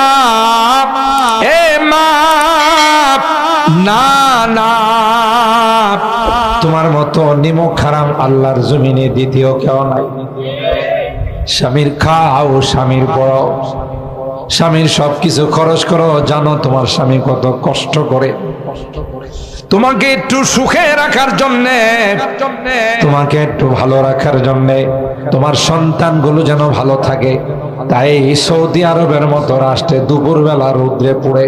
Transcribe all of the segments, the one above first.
মা মা না না তোমার মতো নিমক হারাম আল্লাহর জমিনে দ্বিতীয় কেউ নাই। স্বামীর খাও, স্বামীর পড়াও। স্বামীর সব কিছু খরচ করো, জানো তোমার স্বামী কত কষ্ট করে। তোমাকে একটু সুখে রাখার জন্য, তোমাকে একটু ভালো রাখার জন্য তোমার সন্তানগুলো যেন ভালো থাকে। তাই সৌদি আরবের মতো রাষ্ট্রে দুপুরবেলা রৌদ্রে পড়ে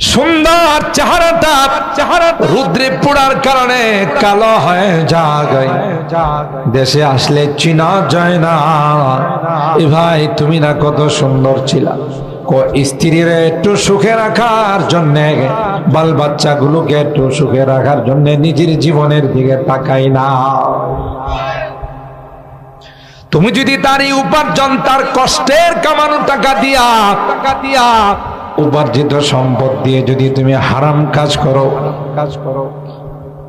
সুন্দর চেহারাটা চেহারা রুদ্রে পোড়ার কারণে কালো হয়ে যায় দেশে আসলে চিনা যায় না। এ ভাই, তুমি না কত সুন্দর ছিল। স্ত্রীর একটু সুখে রাখার জন্য বাল বাচ্চাগুলোকে একটু সুখে রাখার জন্য নিজের জীবনের দিকে তাকাই না। তুমি যদি তার উপার্জন, তার কষ্টের কামানো টাকা দিয়া টাকা দিয়া উপার্জিত সম্পদ দিয়ে যদি তুমি হারাম কাজ করো কাজ করো,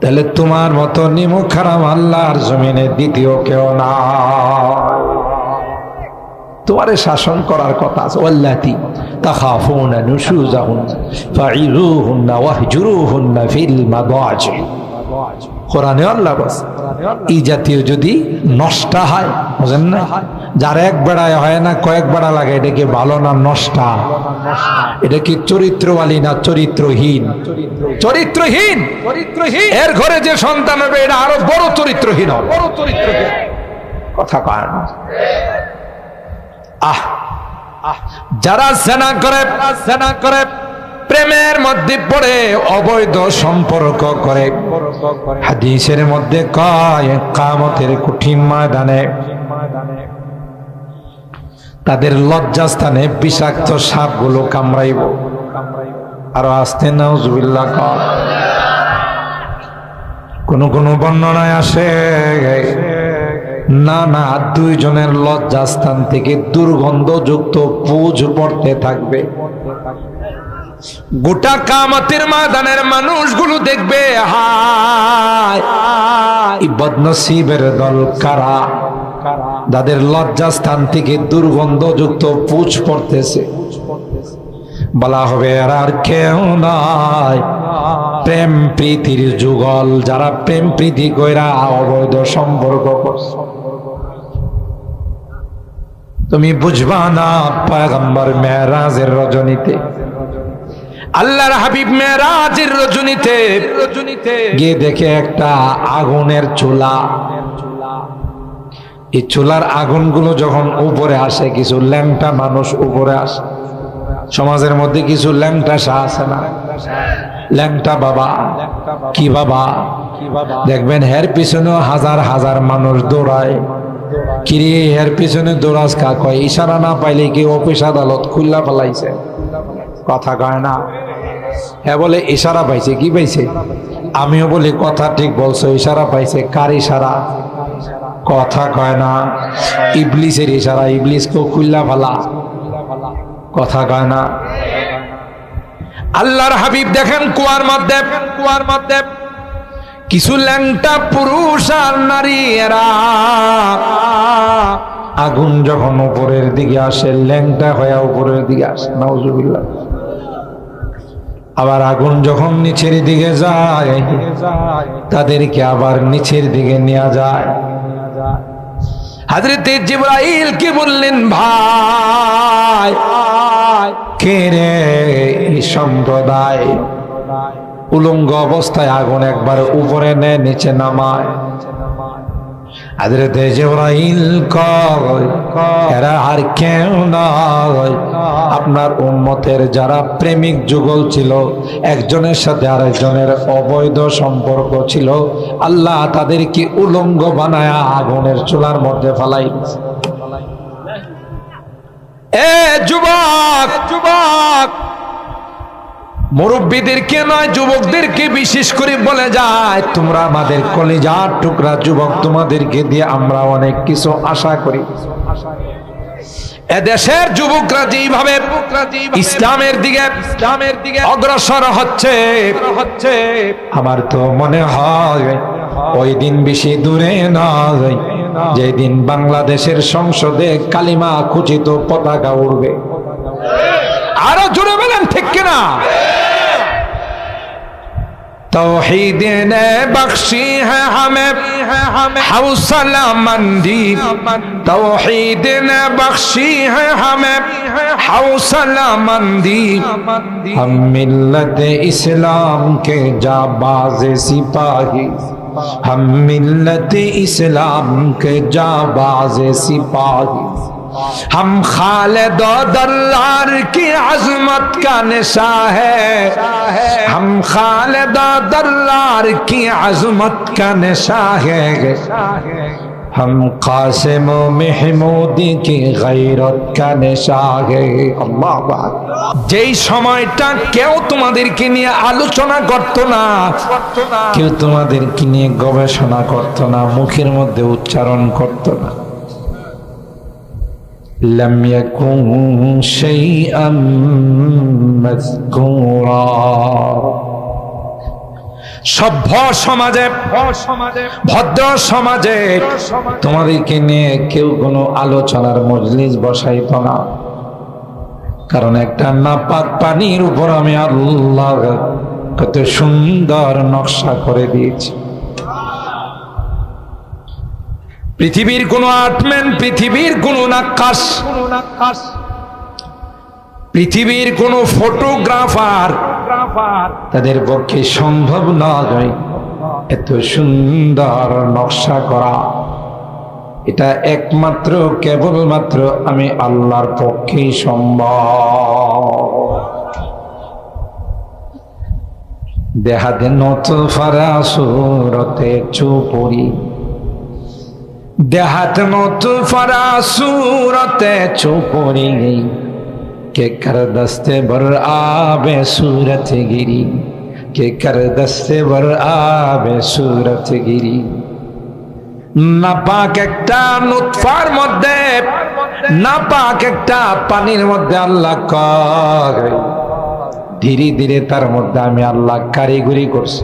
তাহলে তোমার মতো নিমুখ হারাম আল্লাহর জমিনে দ্বিতীয় কেউ না তোমারে শাসন করার কথা আছে কোরআনে আল্লাহ বস এই জাতীয় যদি নষ্টা হয় বুঝেন না? যার এক বেড়ায় হয় না কয়েক বেড়া লাগে এটা কি ভালো না নষ্টা? এটা কি চরিত্রবালী না চরিত্রহীন? চরিত্রহীন! চরিত্রহীন! এর ঘরে যে সন্তান হবে এটা আরও বড় চরিত্রহীন হবে। বড় চরিত্রহীন। কথা কয় না। আহ আহ যারা সেনা করে সেনা করে প্রেমের মধ্যে পড়ে, অবৈধ সম্পর্ক করে। হাদিসের মধ্যে কয় কামতের কঠিন ময়দানে তাদের লজ্জাস্থানে বিষাক্ত সাপগুলো কামড়াইব। আরও আসতে নাও জুবিল্লা কর কোন কোন বর্ণনায় আসে না না দুইজনের লজ্জাস্থান থেকে দুর্গন্ধযুক্ত পুজ পড়তে থাকবে। গোটা কামতের ময়দানের মানুষগুলো দেখবে, হায় বদনসিবের দল কারা? যাদের লজ্জাস্থান থেকে দুর্গন্ধযুক্ত পুজ পড়তেছে। বলা হবে আর আর কেউ নাই। প্রেম প্রীতির যুগল, যারা প্রেম প্রীতি কইরা অবৈধ সম্পর্ক তুমি বুঝবা না, পয়গম্বর মেরাজের রজনীতে আল্লাহর হাবিব মেরাজের রজনীতে রজনীতে গিয়ে দেখে একটা আগুনের চুলা। এই চুলার আগুনগুলো যখন উপরে আসে কিছু ল্যাংটা মানুষ উপরে আসে। সমাজের মধ্যে কিছু ল্যাংটা শাহ আছে না? ল্যাংটা বাবা কি বাবা? দেখবেন হের পিছনেও হাজার হাজার মানুষ দৌড়ায়। কিরে হের পিছনে দৌড়াস কা কয় ইশারা না পাইলে কি অফিস আদালত খুল্লা ফেলাইছে? কথা কয় না? হ্যাঁ বলে, ইশারা পাইছে। কি পাইছে? আমিও বলি, কথা ঠিক বলছো, ইশারা পাইছে। কার ইশারা? কথা কয় না। ইবলিসের ইশারা ইবলিসকে খুল্লা ফেলা। কথা কয় না। আল্লাহর হাবিব দেখেন কুয়ার মধ্যে। কুয়ার মধ্যে। কিছু ল্যাংটা পুরুষ আর নারী এরা আগুন যখন উপরের দিকে আসে, ল্যাংটা হয়ে উপরের দিকে আসে। নাউজুবিল্লাহ। আবার আগুন যখন নিচের দিকে যায়, তাদেরকে আবার নিচের দিকে নেওয়া যায়। হাজরতে জিব্রাইল কি বললেন, ভাই, কে রে এই সম্প্রদায়? উলঙ্গ অবস্থায় আগুন একবার উপরে নেয়, নিচে নামায়। হাজরতে জিব্রাইল কয়, এরা আর কেউ নয়। আপনার উম্মতের যারা প্রেমিক যুগল ছিল, একজনের সাথে আরেকজনের অবৈধ সম্পর্ক ছিল, আল্লাহ তাদেরকে উলঙ্গ বানায় আগুনের চুলার মধ্যে ফেলাই যুবক যুবক! মুরব্বীদেরকে নয়, যুবকদেরকে বিশেষ করে বলে যায়, তোমরা আমাদের কলেজার টুকরা যুবক, তোমাদেরকে দিয়ে আমরা অনেক কিছু আশা করি। এদেশের যুবকরা যেইভাবে ইসলামের দিকে ইসলামের দিকে অগ্রসর হচ্ছে হচ্ছে। আমার তো মনে হয় ওই দিন বেশি দূরে নয়। যেদিন বাংলাদেশের সংসদে কালিমা খুচিত পতাকা উড়বে। আরও জুড়ে বলেন ঠিক কিনা? توحید نے بخشی ہے ہمیں، حوصلہ مندی توحید نے بخشی ہے ہمیں، حوصلہ مندی۔ ہم ملت اسلام کے جاباز سپاہی، ہم ملت اسلام کے جاباز سپاہی۔ ہم خالد و دلار کی عظمت کا نشاں ہے ہم خالد و دلار کی عظمت کا نشاں ہے ہم قاسم و محمودی کی غیرت کا নেশা ہے আল্লাহ যেই সময়টা কেউ তোমাদেরকে নিয়ে আলোচনা করত না কেউ তোমাদেরকে নিয়ে গবেষণা করত না মুখের মধ্যে উচ্চারণ করত না لم يكن شيئا مذكورا সভ্য সমাজে ভদ্র সমাজে তোমাদেরকে নিয়ে কেউ কোনো আলোচনার মজলিস বসাইত না কারণ একটা নাপাক পানির উপর আমি আল্লাহ কত সুন্দর নকশা করে দিয়েছি পৃথিবীর কোন আর্টম্যান পৃথিবীর কোন নাক্কাস পৃথিবীর কোন ফটোগ্রাফার তাদের পক্ষে সম্ভব নয়। এত সুন্দর নকশা করা। এটা একমাত্র, কেবলমাত্র আমি আল্লাহর পক্ষেই সম্ভব। দেহাতে নত ফারা, সুরতে চুপড়ি। দেহাত মত ফরা সুরতে ছুপরি গই কে কর দস্তে বর আবে সুরত গিরি, কে কর দস্তে বর আবে সুরত গিরি। নাপাক একটা নুৎফার মধ্যে, নাপাক একটা পানির মধ্যে আল্লাহ কয়, ধীরে ধীরে তার মধ্যে আমি আল্লাহ কারিগরি করছি।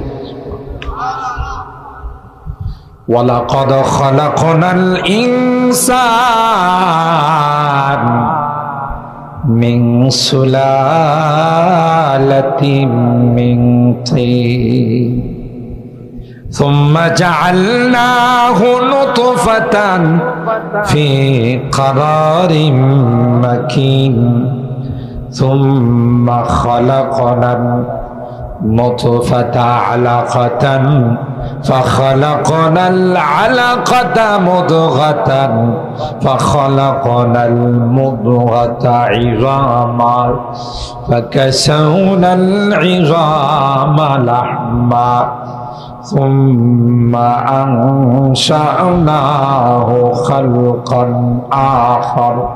ولقد خلقنا الإنسان من سلالة من طين ثم جعلناه نطفة في قرار مكين ثم خلقنا نطفة علقة فخلقنا العلقة مضغة فخلقنا المضغة عظاما فكسونا العظام لحما ثم أنشأناه خلقا آخر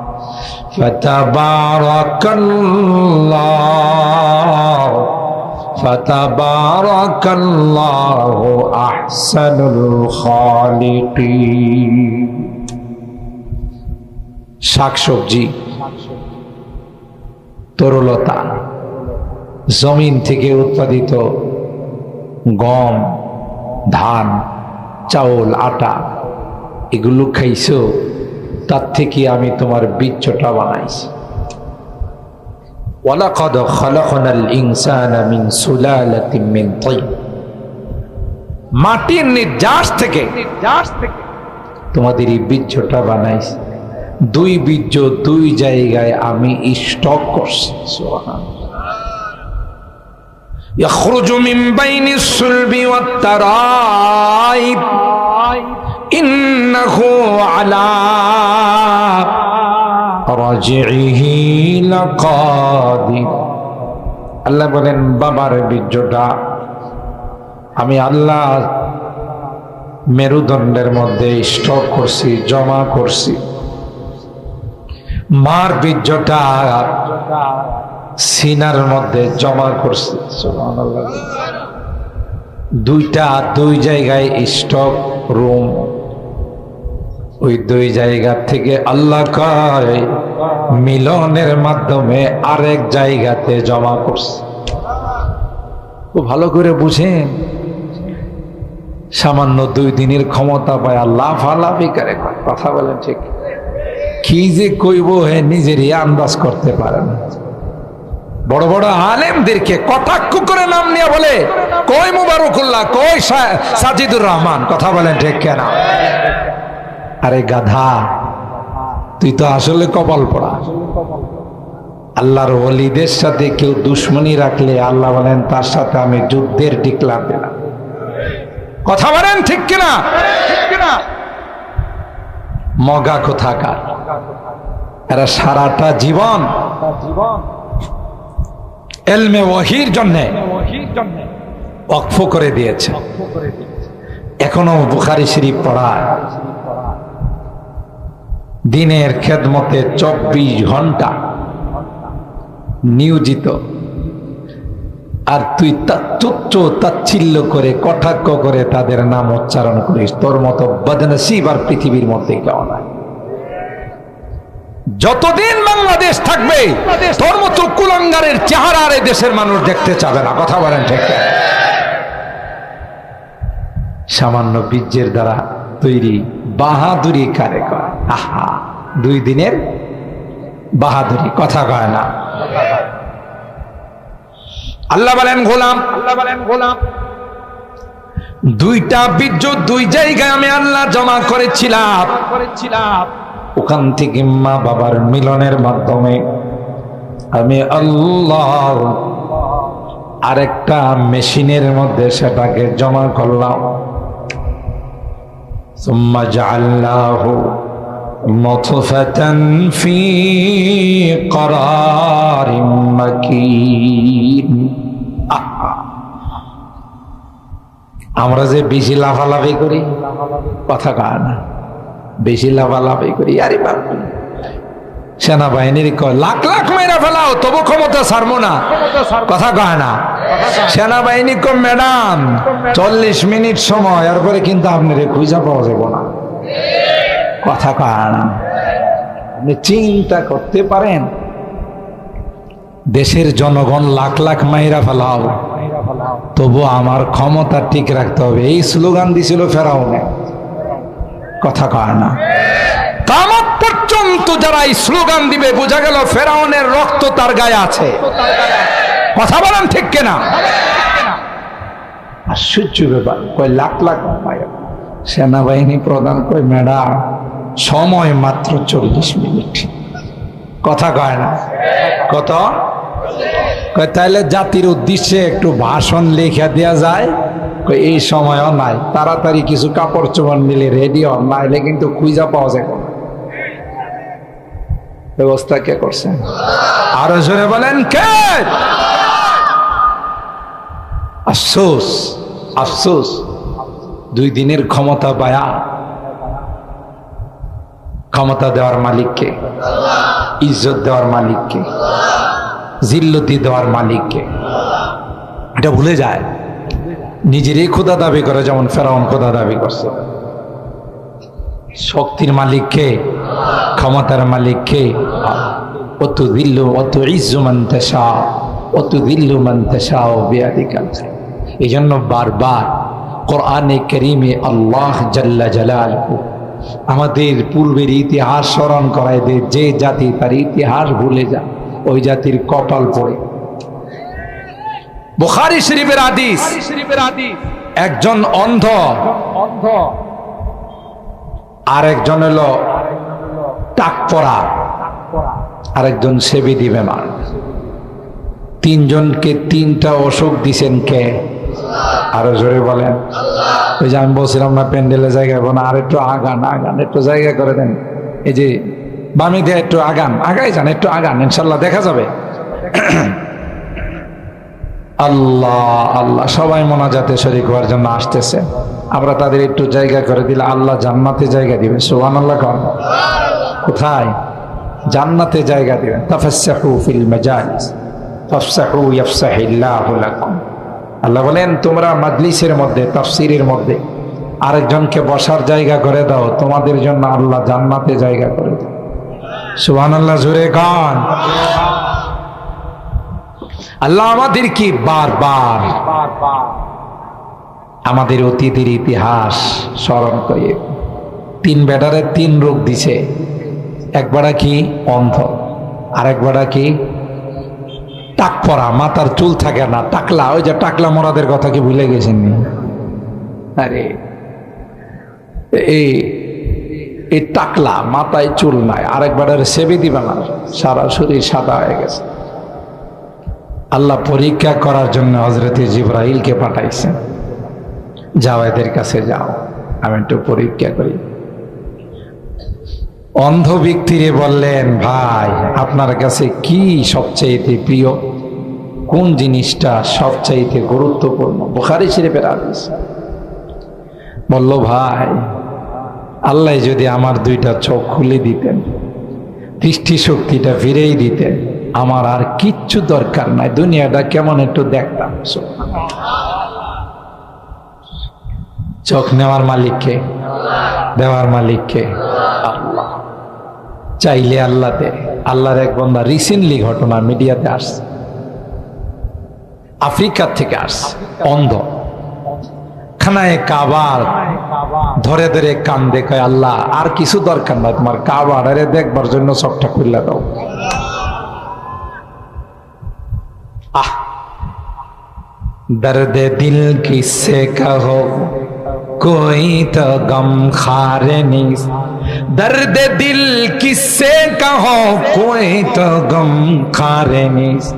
فتبارك الله فتبارك الله أحسن الخالقين শাকসবজি তরলতা জমিন থেকে উৎপাদিত গম ধান চাউল আটা এগুলো খাইছো তার থেকে আমি তোমার বীর্যটা বানাইছি ولقد خلقنا الإنسان من سلالة من طين মাটির নির্যাস থেকে তোমাদের এই বীর্যটা বানাইছি দুই বীর্য দুই জায়গায় আমি স্টক করছি يخرج من بين الصلب والترائب إنه على রাজিহি লাকাদির আল্লাহ বলেন, বাবার বীর্যটা আমি আল্লাহ মেরুদণ্ডের মধ্যে স্টক করছি, জমা করছি। মার বীর্যটা সিনার মধ্যে জমা করছি। দুইটা, দুই জায়গায় স্টক রুম। ওই দুই জায়গা থেকে আল্লাহ কয়, মিলনের মাধ্যমে আরেক জায়গাতে জমা করছে। খুব ভালো করে বুঝেন, সামান্য দুই দিনের ক্ষমতা পায় আল্লাহ ফালাফি করে। কয়। কথা বলেন ঠিক। কি যে কইব হে, নিজেরই আন্দাজ করতে পারে না। বড় বড় আলেমদেরকে কটাক্ষ করে নাম নিয়ে বলে কই মুবারকুল্লাহ সা- সাজিদুর রহমান। কথা বলেন ঠিক কেন? আরে গাধা, তুই তো আসলে কপাল পড়া। আল্লাহর ওলিদের সাথে কেউ দুশ্মনী রাখলে আল্লাহ বলেন, তার সাথে আমি যুদ্ধের ডিক্লার দিলাম কথা বলেন ঠিক কিনা? মগা কোথাকার? এরা সারাটা জীবন এলমে ওহির জন্য অক্ফ করে দিয়েছে। এখনও বুখারি শরীফ পড়ায়। দিনের খেদমতে চব্বিশ ঘণ্টা নিয়োজিত। আর তুই তুচ্ছ তাচ্ছিল্য করে, কটাক্ষ করে তাদের নাম উচ্চারণ করিস। তোর মতো বদনসিব আর পৃথিবীর মধ্যে কেউ নাই। যতদিন বাংলাদেশ থাকবে, তোর মতো কুলাঙ্গারের চেহারা আর দেশের মানুষ দেখতে চাবে না। কথা বলেন ঠিক সামান্য বীর্যের দ্বারা তৈরি বাহাদুরি কারে কয়? আহা, দুই দিনের বাহাদুরি, কথা কয় না। আল্লাহ বলেন, গোলাম আল্লাহ বলেন গোলাম দুইটা বীর্য দুই জায়গায় আমি আল্লাহ জমা করেছিলাম করেছিলাম। ওখান থেকে মা বাবার মিলনের মাধ্যমে আমি আল্লাহ আরেকটা মেশিনের মধ্যে সেটাকে জমা করলাম। ثم جعلناه نطفة في قرار مكين আহা। আমরা যে বেশি লাফালাফি করি কথা কয় না বেশি লাফালাফি করি আরে বাপ সেনাবাহিনীর লাখ লাখ মেরা ফেলাও, তবু ক্ষমতা ছাড়বো না। কথা কয় না। সেনাবাহিনী কম ম্যাডাম, চল্লিশ মিনিট সময় এরপরে কিন্তু আপনার খুঁজা পাওয়া যাব না। কথা কয় না। আপনি চিন্তা করতে পারেন, দেশের জনগণ লাখ লাখ মাইরা ফেলাও, তবু আমার ক্ষমতা ঠিক রাখতে হবে। এই স্লোগান দিছিল ফেরাউনে। কথা কয় না। পর্যন্ত যারা স্লোগান দিবে, বোঝা গেল ফেরাউনের রক্ত তার গায়ে আছে। কথা বলেন ঠিক কিনা? আশ্চর্য ব্যাপার, কয় লাখ লাখ সেনাবাহিনী প্রধান কয়, ম্যাডাম, সময় মাত্র চল্লিশ মিনিট। কথা কয় না। কত? তাহলে জাতির উদ্দেশ্যে একটু ভাষণ লেখা দেওয়া যায়। এই সময়ও নাই। তাড়াতাড়ি কিছু কাপড় চোপড় মিলে রেডি হন, নাইলে কিন্তু খুঁজা পাওয়া যায় ব্যবস্থা কে করছেন আরও জোরে বলেন, কে? আফসোস আফসোস, দুই দিনের ক্ষমতা পায়া ক্ষমতা দেওয়ার মালিককে ইজ্জত দেওয়ার মালিককে জিল্লতি দেওয়ার মালিককে এটা ভুলে যায়। নিজেরই খোদা দাবি করে, যেমন ফেরাউন খোদা দাবি করছে। শক্তির মালিককে ক্ষমতার মালিক কে অত দিল্লু অত ইজ্জু শাহ অত দিল্লু মান্তেশা ও বেয়াদিকাল এই জন্য বারবার কোরআনে করিমে আল্লাহ জাল্লা জালাল আমাদের পূর্বের ইতিহাস স্মরণ করায় দে যে জাতি তার ইতিহাস ভুলে যায় ওই জাতির কপাল পড়ে। বুখারি শরীফের আদিস একজন অন্ধ অন্ধ। আর একজন হলো টাক পড়া আরেকজন সেবি দিবে মা। তিনজনকে তিনটা অসুখ দিছেন কে? আরও জোরে বলেন। ওই যে আমি বলছিলাম না, প্যান্ডেলের জায়গা না আর একটু আগান আগান, একটু জায়গা করে দেন। এই যে বামি দিয়ে একটু আগান আগাই যান, একটু আগান, ইনশাল্লাহ দেখা যাবে। আল্লাহ আল্লাহ, সবাই মোনাজাতে শরিক হওয়ার জন্য আসতেছে। আমরা তাদের একটু জায়গা করে দিলে আল্লাহ জান্নাতে জায়গা দিবে। সোহান আল্লাহ কন কোথায়? জান্নাতে জায়গা দিবেন। আল্লাহ বলেন, তোমরা মাজলিসের মধ্যে, তাফসিরের মধ্যে আরেকজনকে বসার জায়গা করে দাও। তোমাদের জন্য আল্লাহ জান্নাতে জায়গা করে দাও সুবহানাল্লাহ, জোরে গান। আল্লাহ আমাদের কি বারবার আমাদের অতীতের ইতিহাস স্মরণ করে তিন বেটারে তিন রোগ দিছে। একবারা কি অন্ধ আর একবারা কি টাক পরা, মাথার চুল থাকে না, টাকলা, ওই যে টাকলা মরাদের কথা কি ভুলে গেছেন? আরে, এই এই টাকলা, মাথায় চুল নাই আরেকবার সেবে দিবে না, সারা শরীর সাদা হয়ে গেছে। আল্লাহ পরীক্ষা করার জন্য হজরত জিব্রাইলকে পাঠাইছেন যাও এদের কাছে যাও, আমি একটু পরীক্ষা করি। অন্ধ ব্যক্তিরে বললেন, ভাই, আপনার কাছে কি সবচাইতে প্রিয়? কোন জিনিসটা সবচাইতে গুরুত্বপূর্ণ? বোখারি শরীফের আদেশ বলল, ভাই, আল্লাহ যদি আমার দুইটা চোখ খুলে দিতেন দৃষ্টি শক্তিটা ফিরেই দিতেন, আমার আর কিচ্ছু দরকার নাই। দুনিয়াটা কেমন একটু দেখতাম। চোখ নেওয়ার মালিককে, দেওয়ার মালিককে চাইলে আল্লাহ দেয় আল্লাহর এক বন্ধা রিসেন্টলি ঘটনা মিডিয়াতে আস আফ্রিকার থেকে আস অন্ধ। খানায় কাবার ধরে ধরে কান দেখায় আল্লাহ, আর কিছু দরকার না তোমার কাবার আরে দেখবার জন্য সবটা খুললা দাও। আহ দর্দ দিল কিসে কাহো? کوئی تو غم خار نیس درد دل کس سے کہو کوئی تو غم خار نیس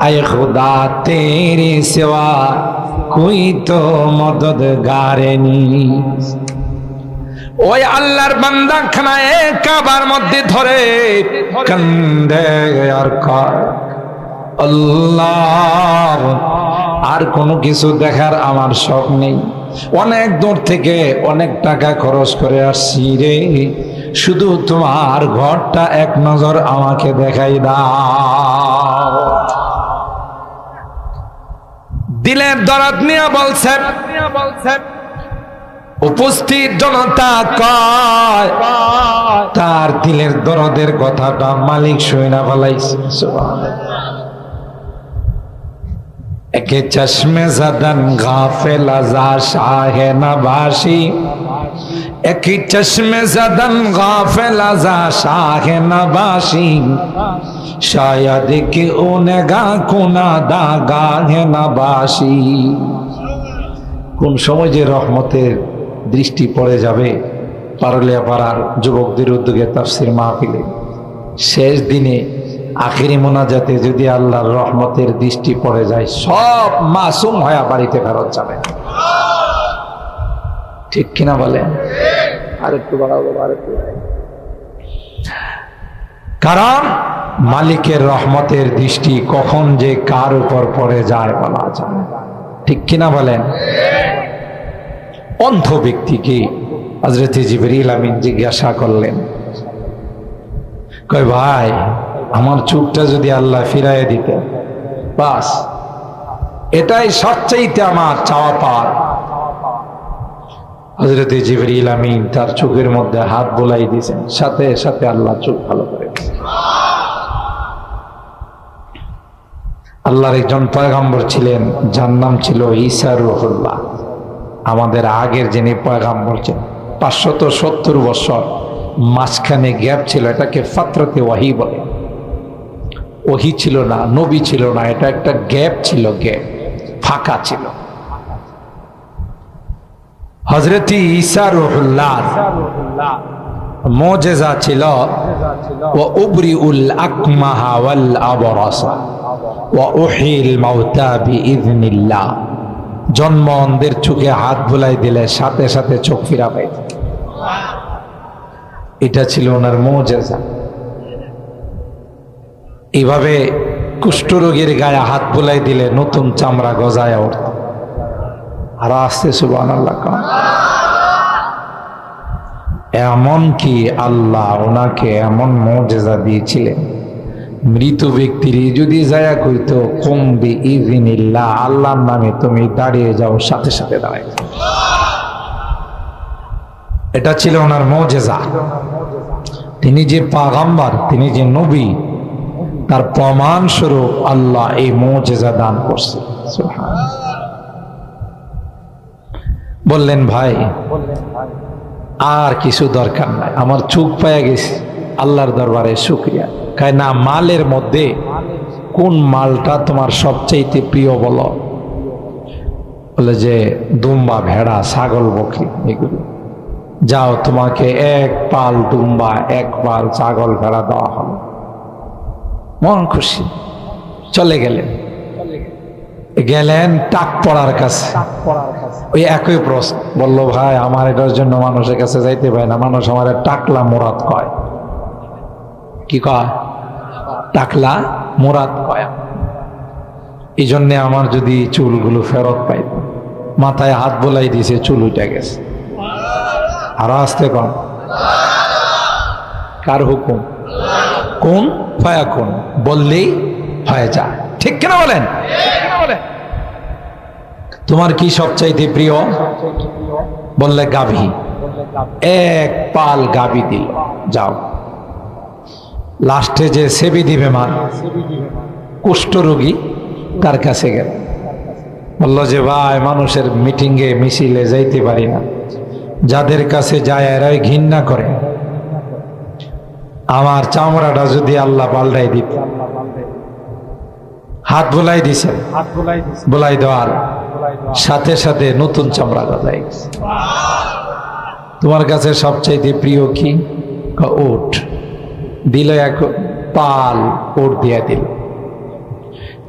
اے خدا تیرے سوا کوئی تو مددگار نیس ওই আল্লাহর বান্দা খানায় কাবার মধ্যে ধরে কান্দে আর কর আল্লাহ আর কোনো কিছু দেখার আমার শখ নেই অনেক দূর থেকে অনেক টাকা খরচ করে আসছি রে। শুধু তোমার ঘরটা এক নজর আমাকে দেখাই দাও। দিলের দরাত নিয়ে বলছেন উপস্থিত জনতা কয়, তার দিলের দরদের কথাটা মালিক সইনা ফেলাইছে। একে চশমে জদন গাফেল আজা শাহে নবাসি। একই চশমে জদন গাফেল আজা শাহে নবাসি। শায়দ কি ওনেগা কোনা দাগা হে নবাসি। কোন সময় যে রহমতের দৃষ্টি পড়ে যাবে পারলিয়া পাড়ার যুবকদের উদ্যোগে তাফসির মাহফিলে, শেষ দিনে আখিরি মোনাজাতে যদি আল্লাহর রহমতের দৃষ্টি পড়ে যায়, সব মাসুম হয়ে বাড়িতে ফেরত যাবে। ঠিক কিনা বলেন? আরেকটু বাড়াবো আরেকটু কারণ মালিকের রহমতের দৃষ্টি কখন যে কার উপর পড়ে যায় বলা যায় ঠিক কিনা বলেন? অন্ধ ব্যক্তিকে হজরত জিবরিল আমিন জিজ্ঞাসা করলেন, কয়, ভাই আমার চোখটা যদি আল্লাহ ফিরাইয়া দিতে বাস, এটাই সবচাইতে আমার চাওয়া পাওয়ার হজরত জিবরিল আমিন তার চোখের মধ্যে হাত বোলাই দিয়েছেন, সাথে সাথে আল্লাহ চোখ ভালো করে আল্লাহর একজন পয়গাম্বর ছিলেন, যার নাম ছিল ঈসা রুহুল্লাহ। আমাদের আগের যিনি পয়গাম্বর ছিলেন, পাঁচশত সত্তর বছর মাঝখানে গ্যাপ ছিল, এটাকে ফাত্রতে ওয়াহি বলে। ওহি ছিল না, নবী ছিল না, এটা একটা গ্যাপ ছিল, গ্যাপ, ফাঁকা ছিল। হজরতি ঈসা রুহুল্লাহ, মোজেজা ছিল ও উবরি উল আকমাহা ওয়াল আবরাসা, ওয়া উহিল মাউতা বিইذনিল্লাহ জন্ম অন্ধের চোখে হাত বুলাই দিলে সাথে সাথে চোখ ফিরা পাইত এটা ছিল ওনার মোজেজা। এইভাবে কুষ্ঠরোগীর গায়ে হাত বুলাই দিলে নতুন চামড়া গজায় উঠত আর আসতে সুবান আল্লাহ এমন কি আল্লাহ ওনাকে এমন মজেজা দিয়েছিলেন? মৃত ব্যক্তির যদি যায়া কইত কমবি ইজিনিল্লাহ আল্লাহর নামে তুমি দাঁড়িয়ে যাও, সাথে সাথে দাঁড়ায় এটা ছিল ওনার মজেজা তিনি যে পাগাম্বার, তিনি যে নবী তার প্রমাণ স্বরূপ আল্লাহ এই মজেজা দান করছে। বললেন, ভাই, আর কিছু দরকার নাই। আমার চোখ পায়া গেছি। আল্লাহর দরবারে শুক্রিয়া। কায় না, মালের মধ্যে কোন মালটা তোমার সবচাইতে প্রিয় বলো? বলে যে, দুম্বা, ভেড়া, ছাগল, বকরি, এগুলো। যাও, তোমাকে এক পাল দুম্বা, এক পাল ছাগল, ভেড়া দেওয়া হলো। মন খুশি। চলে গেলেন। গেলেন টাক পড়ার কাছে। ওই একই প্রশ্ন। বলল, ভাই, আমার এটার জন্য মানুষের কাছে যাইতে পারে না। মানুষ আমার টাকলা মোরাদ কয়। কি কয়? টাকলা মোরাদ কয়। এই জন্যে আমার যদি চুলগুলো ফেরত পাইত, মাথায় হাত বোলাই দিছে, চুল উঠে গেছে। আরও আসতে কম কার হুকুম? কোন ফায়া কোন বললেই হয়ে যায়। ঠিক কেনা বলেন? তোমার কি সবচাইতে প্রিয়? বললে গাভী। এক পাল গাভী দিল। যাও। লাস্টে যে সেবি দিবে মান কুষ্ঠরোগী তার কাছে গেল। বলল যে, ভাই, মানুষের মিটিংয়ে মিছিলে যাইতে পারি না। যাদের কাছে যায় এরাই ঘৃণা করে। আমার চামড়াটা যদি আল্লাহ পাল্টাই দিত। হাত বোলাই দিছে। বোলাই দেওয়ার সাথে সাথে নতুন চামড়া গেছে তোমার কাছে সবচাইতে প্রিয় কি? ওট। দিল এক পাল ওট দিয়া দিল।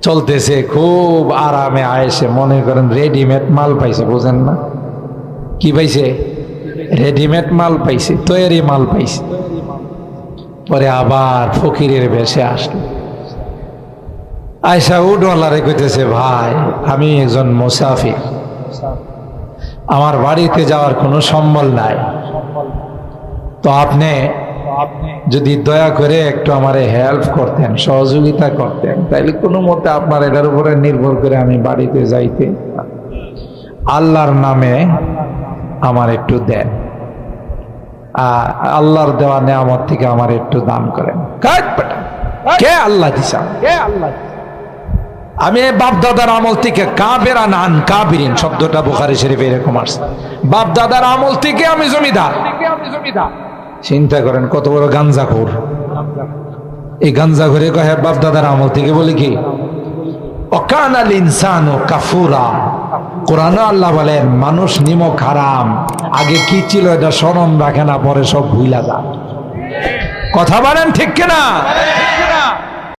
চলতেছে খুব আরামে আয়েসে। মনে করেন রেডিমেড মাল পাইছে, বোঝেন না? কি পাইছে? রেডিমেড মাল পাইছে, তৈরি মাল পাইছে। পরে আবার ফকিরের বেশে আসলো। আয়সা উডওয়ালারে কইতেছে, ভাই, আমি একজন মুসাফির। আমার বাড়িতে যাওয়ার কোনো সম্বল নাই। তো আপনি যদি দয়া করে একটু আমারে হেল্প করতেন, সহযোগিতা করতেন, তাইলে কোনো মতে আপনার এটার উপরে নির্ভর করে আমি বাড়িতে যাইতে আল্লাহর নামে আমার একটু দেন। আল্লাহর দেওয়া নেয়ামত থেকে আমার একটু দান করেন। কাট বেটা। কে আল্লাহ আমি এই বাপ দাদার আমল থেকে কাবেরা নান কাবিরিন শব্দটা বোখারি শরীফে এরকম আসছে। বাপ দাদার আমল থেকে আমি জমিদার। চিন্তা করেন কত বড় গাঞ্জাখোর। এই গাঞ্জা গাঞ্জাখোরে কহে বাপ দাদার আমল থেকে বলে কি? অকান আল ইনসান ও কাফুরা। কোরআন আল্লাহ বলেন, মানুষ নিমক হারাম। আগে কি ছিল এটা স্মরণ রাখে না, পরে সব ভুইলা যা কথা বলেন ঠিক কিনা?